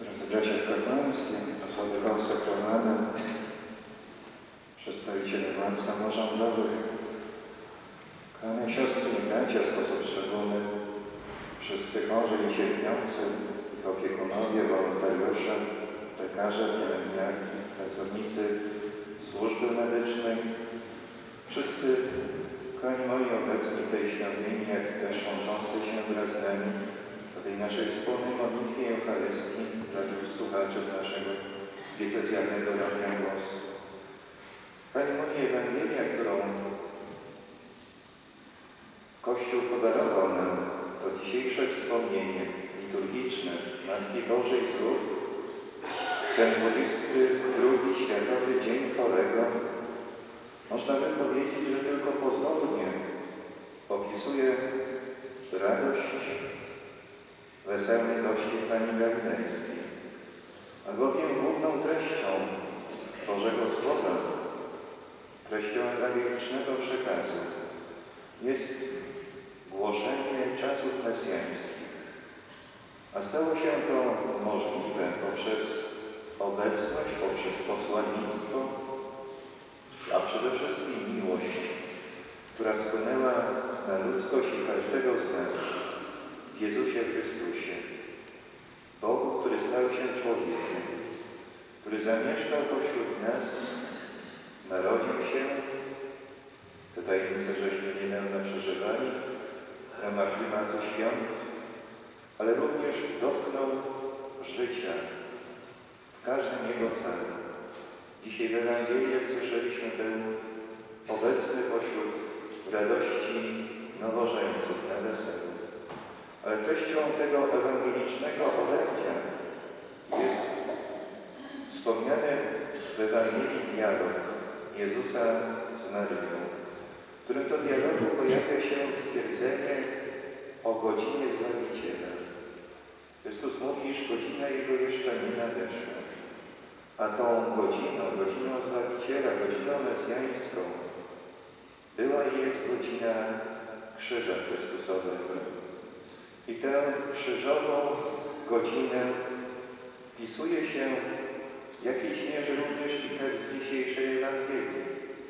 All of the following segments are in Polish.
Drodzy bracia w kapłaństwie, osoby konsekrowane, przedstawiciele władz samorządowych, kochane siostry i bracia w sposób szczególny, wszyscy chorzy i cierpiący, ich opiekunowie, wolontariusze, lekarze, pielęgniarki, pracownicy służby medycznej, wszyscy, kochani moi, obecni w tej świątyni, jak też łączący się wraz z nami w tej naszej wspólnej modlitwie Eucharystii dla słuchaczy z naszego diecezjalnego Radia Głos. Pani moi, Ewangelia, którą Kościół podarował nam to dzisiejsze wspomnienie liturgiczne Matki Bożej z Lourdes, ten 22 Światowy Dzień Chorego, można by powiedzieć, że tylko pozornie opisuje radość weselny gości Pani Galilejskiej, albowiem główną treścią Bożego Słowa, treścią ewangelicznego przekazu jest głoszenie czasów mesjańskich, a stało się to możliwe poprzez obecność, poprzez posłannictwo, a przede wszystkim miłość, która spłynęła na ludzkość i każdego z nas Jezusie Chrystusie, Bogu, który stał się człowiekiem, który zamieszkał pośród nas, narodził się, te tajemnice żeśmy niedawno przeżywali w ramach klimatu świąt, ale również dotknął życia w każdym jego celu. Dzisiaj w Ewangelii, jak słyszeliśmy, był obecny pośród radości nowożeńców na weselu. Ale treścią tego ewangelicznego orędzia jest wspomniany w Ewangelii dialog Jezusa z Maryją, w którym to dialogu pojawia się stwierdzenie o godzinie Zbawiciela. Chrystus mówi, iż godzina Jego jeszcze nie nadeszła. A tą godziną, godziną Zbawiciela, godziną mesjańską była i jest godzina Krzyża Chrystusowego. I tę krzyżową godzinę wpisuje się w jakiejś mierze również i tekst dzisiejszej Ewangelii,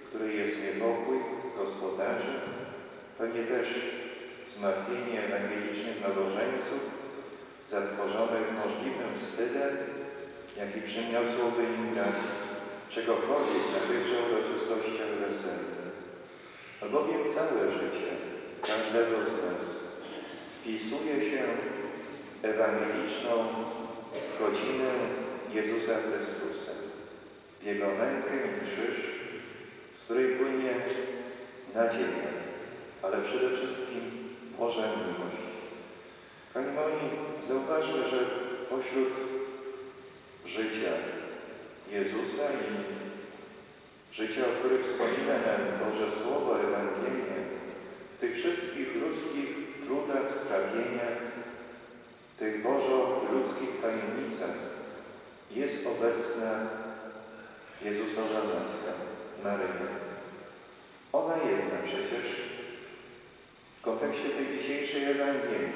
w której jest niepokój gospodarzy, nie też zmartwienie ewangelicznych nowożeńców, zatworzonych możliwym wstydem, jaki przyniosłoby im brak czegokolwiek na tychże uroczystościach weselnych. Albowiem całe życie każdego z nas wpisuje się ewangeliczną godzinę Jezusa Chrystusa, w Jego mękę i krzyż, z której płynie nadzieja, ale przede wszystkim Boża miłość. Pani moi, zauważmy, że pośród życia Jezusa i życia, o których wspomina nam Boże Słowo, Ewangelia, w tych wszystkich ludzkich trudach, strapieniach, tych bożo-ludzkich tajemnicach jest obecna Jezusowa Matka, Maryja. Ona jedna przecież w kontekście tej dzisiejszej Ewangelii,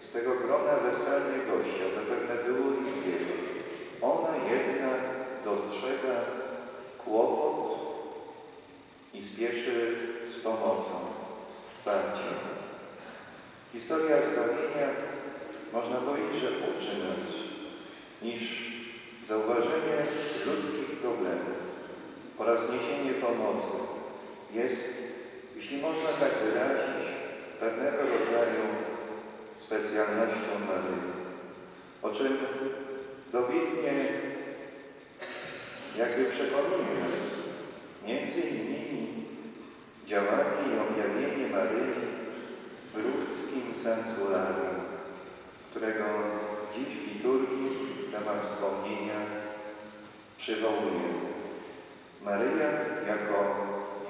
z tego grona weselnych gościa, ich wielu. Ona jedna dostrzega kłopot i spieszy z pomocą, z wsparciem. Historia zbawienia, można powiedzieć, że uczy nas, niż zauważenie ludzkich problemów oraz niesienie pomocy jest, jeśli można tak wyrazić, pewnego rodzaju specjalnością Maryi, o czym dobitnie jakby przekonuje nas między innymi działanie i objawienie Maryi w ludzkim sanktuarium, którego dziś w liturgii w ramach wspomnienia przywołujemy. Maryja jako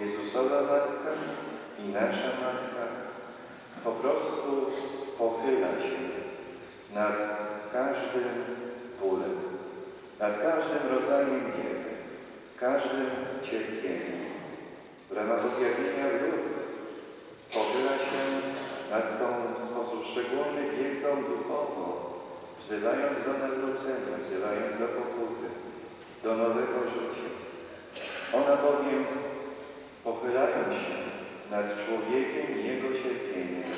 Jezusowa Matka i nasza Matka po prostu pochyla się nad każdym bólem, nad każdym rodzajem biedy, każdym cierpieniem. W ramach objawienia lud pochyla się nad tą w sposób szczególny piękną duchową, wzywając do nawrócenia, wzywając do pokuty, do nowego życia. Ona bowiem, pochylając się nad człowiekiem i jego cierpieniem,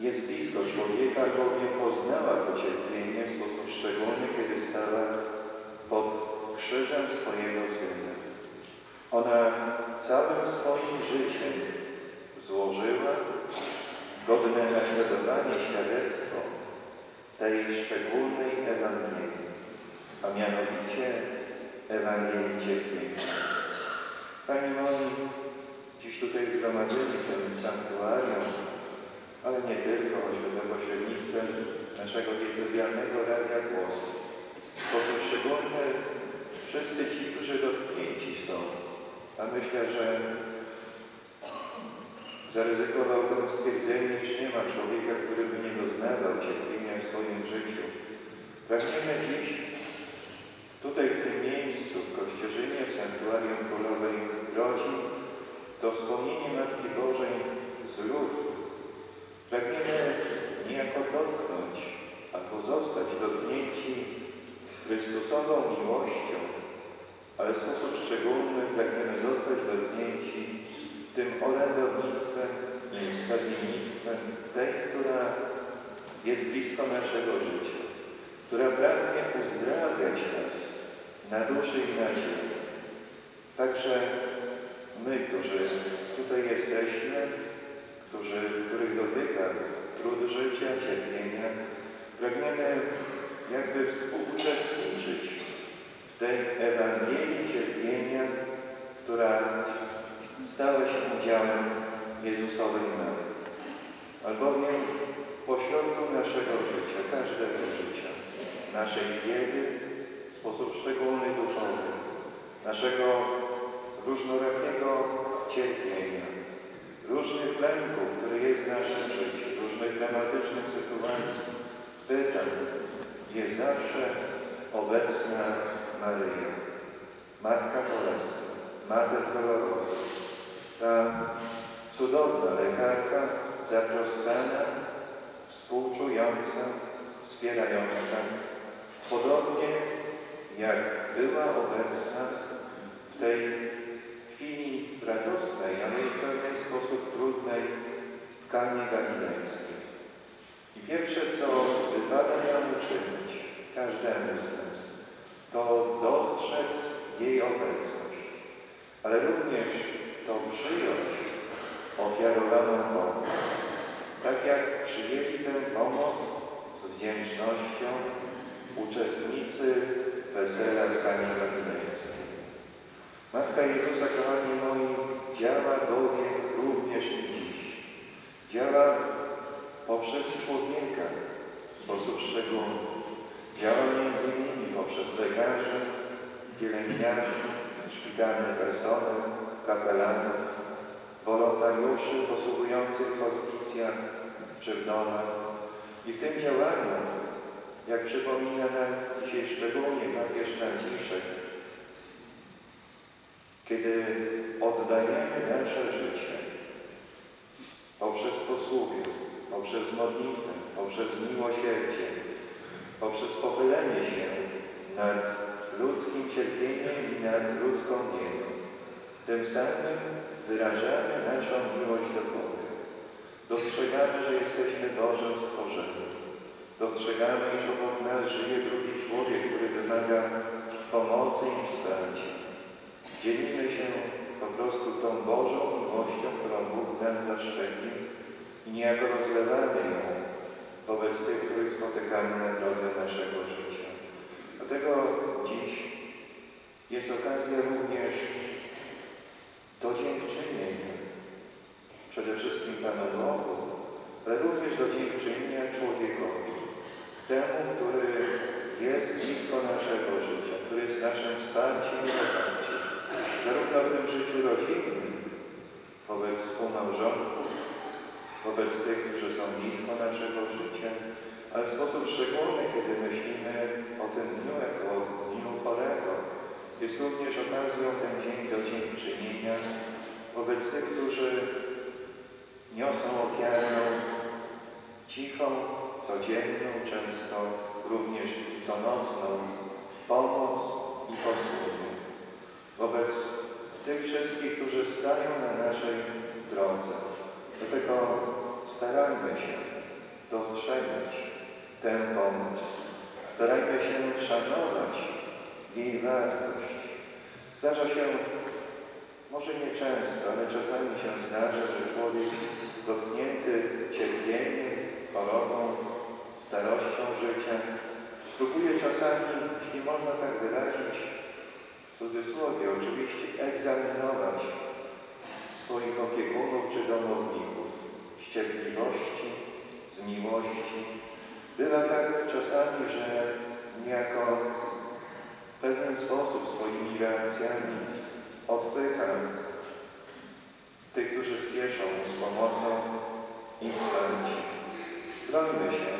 jest blisko człowieka, bowiem poznała to cierpienie w sposób szczególny, kiedy stała pod krzyżem swojego Syna. Ona całym swoim życiem złożyła godne naśladowanie świadectwo tej szczególnej Ewangelii, a mianowicie Ewangelii cierpienia. Pani moi, dziś tutaj zgromadzeni w tym sanktuarium, ale nie tylko, choćby za pośrednictwem naszego diecezjalnego Radia Głos. W sposób szczególny wszyscy ci, którzy dotknięci są, a myślę, że zaryzykowałbym stwierdzenie, iż nie ma człowieka, który by nie doznawał cierpienia w swoim życiu. Pragniemy dziś tutaj w tym miejscu, w Kościerzynie, w Sanktuarium Królowej Rodzin, to wspomnienie Matki Bożej z lud. Pragniemy niejako dotknąć albo zostać dotknięci Chrystusową miłością, ale w sposób szczególny pragniemy zostać dotknięci tym orędownictwem stawiennictwem tej, która jest blisko naszego życia, która pragnie uzdrawiać nas na duszy i na ciele. Także my, którzy tutaj jesteśmy, którzy, których dotyka trud życia, cierpienia, pragniemy jakby współuczestniczyć tej Ewangelii cierpienia, która stała się udziałem Jezusowej Matki. Albowiem pośrodku naszego życia, każdego życia, naszej biedy, w sposób szczególny duchowy, naszego różnorakiego cierpienia, różnych lęków, które jest w naszym życiu, różnych dramatycznych sytuacji, pytań, jest zawsze obecna Maryja, Matka Bolesna, Mater Dolorosa, ta cudowna lekarka, zatroskana, współczująca, wspierająca, podobnie jak była obecna w tej chwili radosnej, ale w pewien sposób trudnej w Kanie Galilejskiej. I pierwsze, co wypada nam uczynić, każdemu z nas, to dostrzec jej obecność, ale również to przyjąć ofiarowaną pomoc. Tak jak przyjęli tę pomoc z wdzięcznością uczestnicy wesela w Kanie. Matka Jezusa, kochani moi, działa bowiem również i dziś. Działa poprzez człowieka w sposób szczególny. Działa między innymi poprzez lekarzy, pielęgniarzy, szpitalny personel, kapelanów, wolontariuszy posługujących w hospicjach czy w domach. I w tym działaniu, jak przypomina nam dzisiaj szczególnie papież Franciszek, kiedy oddajemy nasze życie poprzez posługę, poprzez modlitwę, poprzez miłosierdzie, poprzez pochylenie się nad ludzkim cierpieniem i nad ludzką biedą. Tym samym wyrażamy naszą miłość do Boga. Dostrzegamy, że jesteśmy Bożym stworzeniem. Dostrzegamy, iż obok nas żyje drugi człowiek, który wymaga pomocy i wsparcia. Dzielimy się po prostu tą Bożą miłością, którą Bóg nas zaszczepił i niejako rozlewamy ją wobec tych, których spotykamy na drodze naszego życia. Dlatego dziś jest okazja również do dziękczynienia. Przede wszystkim Panu Bogu, ale również do dziękczynienia człowiekowi. Temu, który jest blisko naszego życia, który jest naszym wsparciem i poparciem. Zarówno w tym życiu rodzinnym, wobec współmałżonków, wobec tych, którzy są blisko naszego życia, ale w sposób szczególny, kiedy myślimy o tym dniu jako o dniu chorego, jest również okazją ten dzień do dziękczynienia wobec tych, którzy niosą ofiarę cichą, codzienną, często również i conocną pomoc i posługę wobec tych wszystkich, którzy stają na naszej drodze. Dlatego starajmy się dostrzegać tę pomoc. Starajmy się szanować jej wartość. Zdarza się, może nie często, ale czasami się zdarza, że człowiek dotknięty cierpieniem, chorobą, starością życia, próbuje czasami, jeśli można tak wyrazić, w cudzysłowie oczywiście, egzaminować że niejako w pewien sposób swoimi reakcjami odpycha tych, którzy spieszą z pomocą i wsparciem. Brońmy się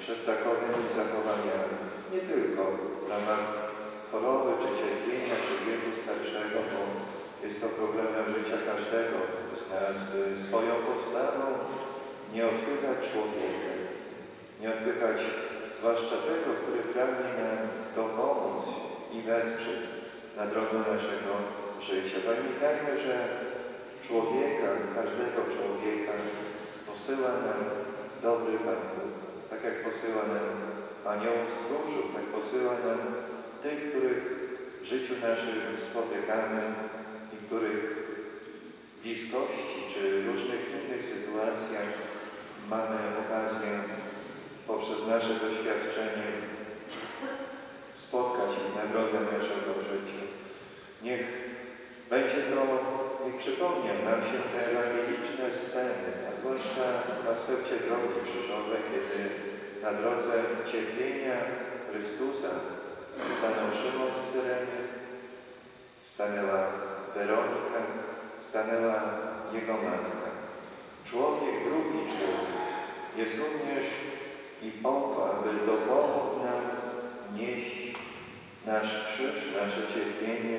przed takowymi zachowaniami, nie tylko w ramach choroby czy cierpienia czy wieku starszego, bo jest to problemem życia każdego z nas, by swoją postawą nie odpychać człowieka, nie odpychać zwłaszcza tego, który pragnie nam dopomóc i wesprzeć na drodze naszego życia. Pamiętajmy, że człowieka, każdego człowieka posyła nam dobry Pan Bóg. Tak jak posyła nam aniołów stróżów, tak posyła nam tych, których w życiu naszym spotykamy i których bliskości czy różnych innych sytuacjach mamy okazję poprzez nasze doświadczenie spotkać ich na drodze naszego życia. Niech będzie to, niech przypomniał nam się te ewangeliczne sceny, a zwłaszcza w aspekcie drogi krzyżowej, kiedy na drodze cierpienia Chrystusa stanął Szymon z Syreny, stanęła Weronika, stanęła jego matka. Człowiek, drugi człowiek, jest również i po to, aby dopomógł nam nieść nasz krzyż, nasze cierpienie,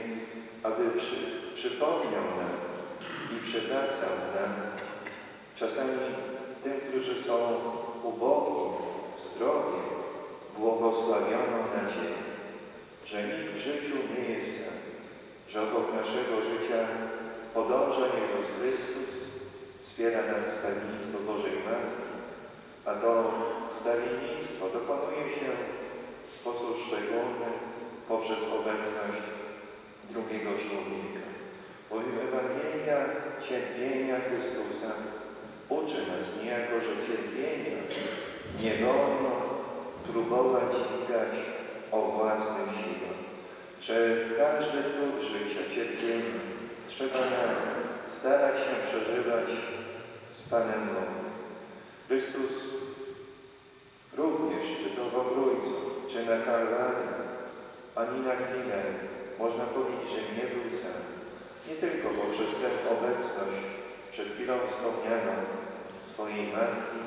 aby przy, przypomniał nam i przywracał nam. Czasami tym, którzy są ubogi w błogosławioną nadzieję, że nikt w życiu nie jest sam, że obok naszego życia podąża Jezus Chrystus, wspiera nas w stawiennictwo Bożej Matki, a to wstawiennictwo dokonuje się w sposób szczególny poprzez obecność drugiego człowieka. Bowiem Ewangelia cierpienia Chrystusa uczy nas niejako, że cierpienia nie wolno próbować dźwigać o własne siły, że każdy trud życia, cierpienie trzeba nam starać się przeżywać z Panem Bogiem. Chrystus również, czy to w Ogrójcu, czy na Kalwarii, ani na chwilę można powiedzieć, że nie był sam. Nie tylko poprzez tę obecność przed chwilą wspomnianą swojej matki,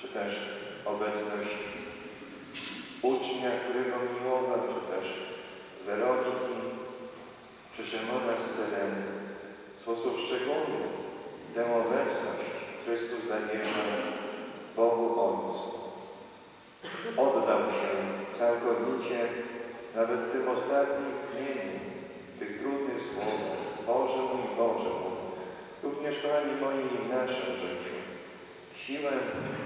czy też obecność ucznia, którego miłował, czy też Weroniki, czy Szymona z Cyreny. W sposób szczególny tę obecność Chrystus zawierzył Bogu Ojcu. Oddał się całkowicie nawet w tym ostatnim dniu, tych trudnych słowach. Boże mój, Boże mój. Również, kochani moi, w naszym życiu. Siłę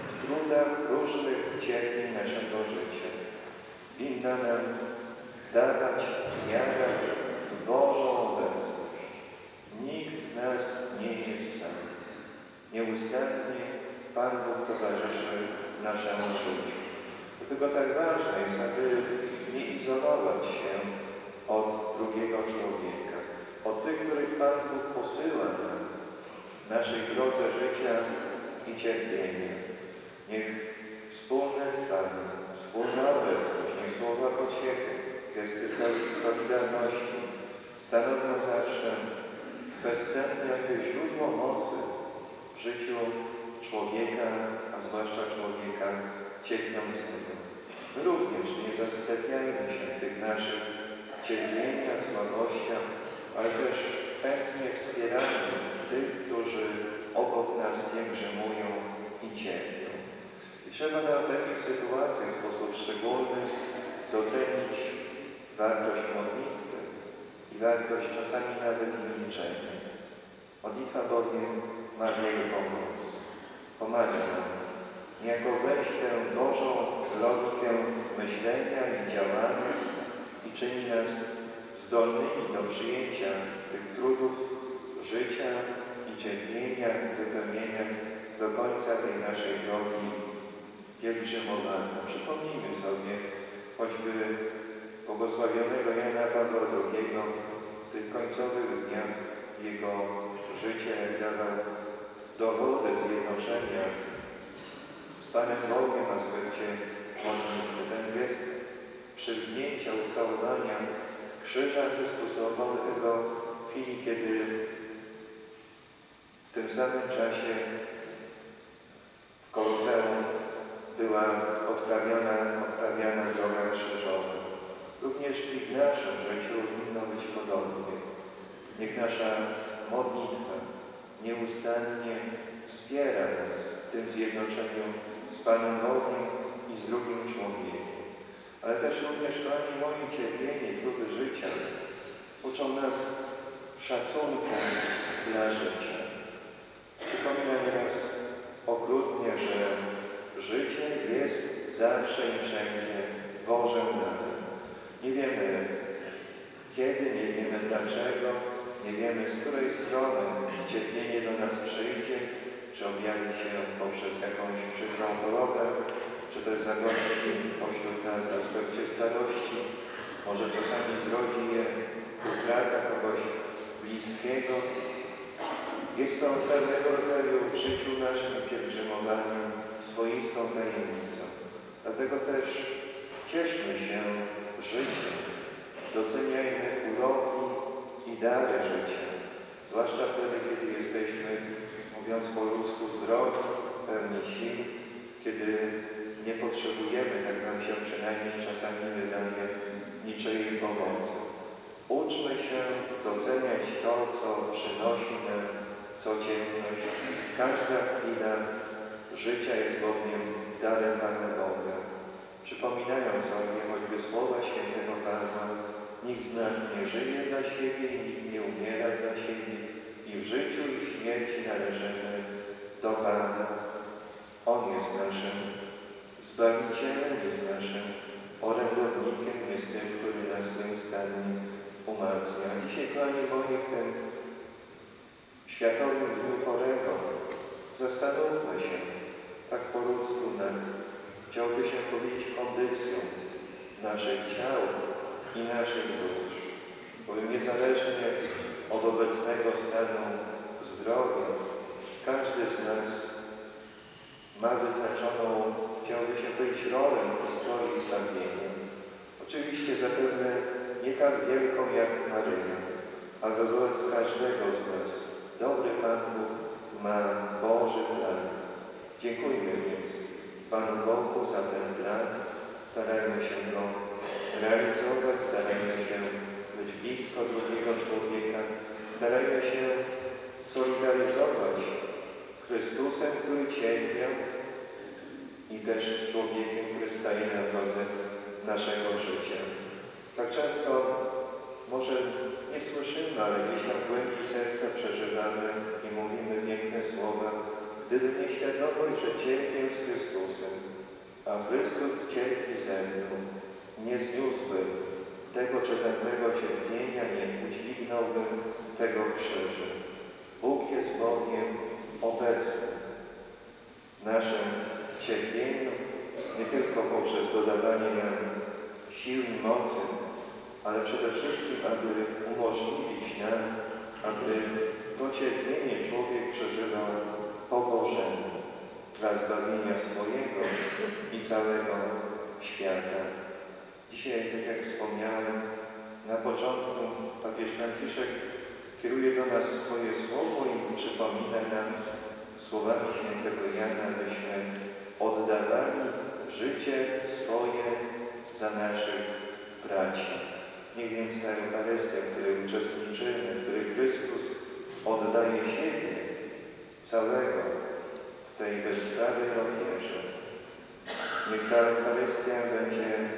w trudach różnych cierpień naszego życia. Winna nam dawać wiarę w Bożą obecność. Nikt z nas nie jest sam. Nieustannie Pan Bóg towarzyszy naszemu życiu. Dlatego tak ważne jest, aby nie izolować się od drugiego człowieka, od tych, których Pan Bóg posyła nam w naszej drodze życia i cierpienia. Niech wspólne trwanie, wspólna obecność, niech słowa pociechy, gesty solidarności stanowią zawsze bezcenne jakby źródło mocy w życiu człowieka, a zwłaszcza człowieka cierpiącego. My również nie zasklepiajmy się w tych naszych cierpieniach, słabościach, ale też chętnie wspierajmy tych, którzy obok nas pielgrzymują i cierpią. trzeba na takich sytuacjach w sposób szczególny docenić wartość modlitwy i wartość czasami nawet milczenia. Modlitwa bowiem ma wiele pomoc. Pomaga nam niejako wejść tę Bożą logikę myślenia i działania i czyni nas zdolnymi do przyjęcia tych trudów życia i cierpienia i wypełnienia do końca tej naszej drogi pielgrzymowania. Przypomnijmy sobie choćby błogosławionego Jana Pawła II w tych końcowych dniach jego życia, jak dawał dowody zjednoczenia z Panem Bogiem w aspekcie modlitwy. Ten gest przywnięcia, ucałowania krzyża Chrystusowego w chwili, kiedy w tym samym czasie w Koloseum była odprawiana, odprawiana droga krzyżowa. Również i w naszym życiu winno być podobnie. Niech nasza modlitwa nieustannie wspiera nas w tym zjednoczeniu z Panem Bogiem i z drugim człowiekiem. Ale też również, Panie moje cierpienie, trudy życia uczą nas szacunku dla życia. Przypomina nieraz okrutnie, że życie jest zawsze i wszędzie Bożym darem. Nie wiemy kiedy, nie wiemy dlaczego, nie wiemy z której strony cierpienie do nas przyjdzie, czy objawi się poprzez jakąś przykrą chorobę, czy też zagości pośród nas w aspekcie starości. Może czasami zrodzi je utrata kogoś bliskiego. Jest to pewnego rodzaju w życiu naszym pielgrzymowaniu swoistą tajemnicą. Dlatego też cieszmy się życiem, doceniajmy uroki i dary życia, zwłaszcza wtedy, kiedy jesteśmy, mówiąc po ludzku, zdrowi, pełni sił, kiedy nie potrzebujemy, tak nam się przynajmniej czasami wydaje, niczyjej pomocy. Uczmy się doceniać to, co przynosi nam codzienność. Każda chwila życia jest bowiem darem Pana Boga. Przypominając sobie choćby słowa świętego Pawła, nikt z nas nie żyje dla siebie nikt nie umiera dla siebie w życiu i w śmierci należymy do Pana. On jest naszym Zbawicielem, jest naszym orędownikiem, jest tym, który nas nieustannie umacnia. A dzisiaj, Panie moje, w tym Światowym Dniu Chorego zastanówmy się tak po ludzku nad, chciałby się powiedzieć, kondycją naszych ciał i naszych dusz. Bowiem niezależnie od obecnego stanu zdrowia, każdy z nas ma wyznaczoną, chciałby się powiedzieć, rolę w historii zbawienia. Oczywiście zapewne nie tak wielką jak Maryja, ale wobec każdego z nas dobry Pan Bóg ma Boży plan. Dziękujmy więc Panu Bogu za ten plan. Starajmy się go realizować, starajmy się blisko drugiego człowieka, starajmy się solidaryzować Chrystusem, który cierpiał i też z człowiekiem, który staje na drodze naszego życia. Tak często może nie słyszymy, ale gdzieś tam w głębi serca przeżywamy i mówimy piękne słowa. Gdyby nie świadomość, że cierpię z Chrystusem, a Chrystus cierpi ze mną, nie zniósłbym tego czy cierpienia, nie udźwignąłbym tego krzyża. Bóg jest bowiem obecny w naszym cierpieniu, nie tylko poprzez dodawanie nam sił i mocy, ale przede wszystkim, aby umożliwić nam, aby to cierpienie człowiek przeżywał po Bożemu, dla zbawienia swojego i całego świata. Dzisiaj, tak jak wspomniałem, na początku papież Franciszek kieruje do nas swoje słowo i przypomina nam słowami świętego Jana, byśmy oddawali życie swoje za naszych braci. Niech więc ta Eucharystia, w której uczestniczymy, w której Chrystus oddaje siebie całego w tej bezprawej ofierze, Niech ta Eucharystia będzie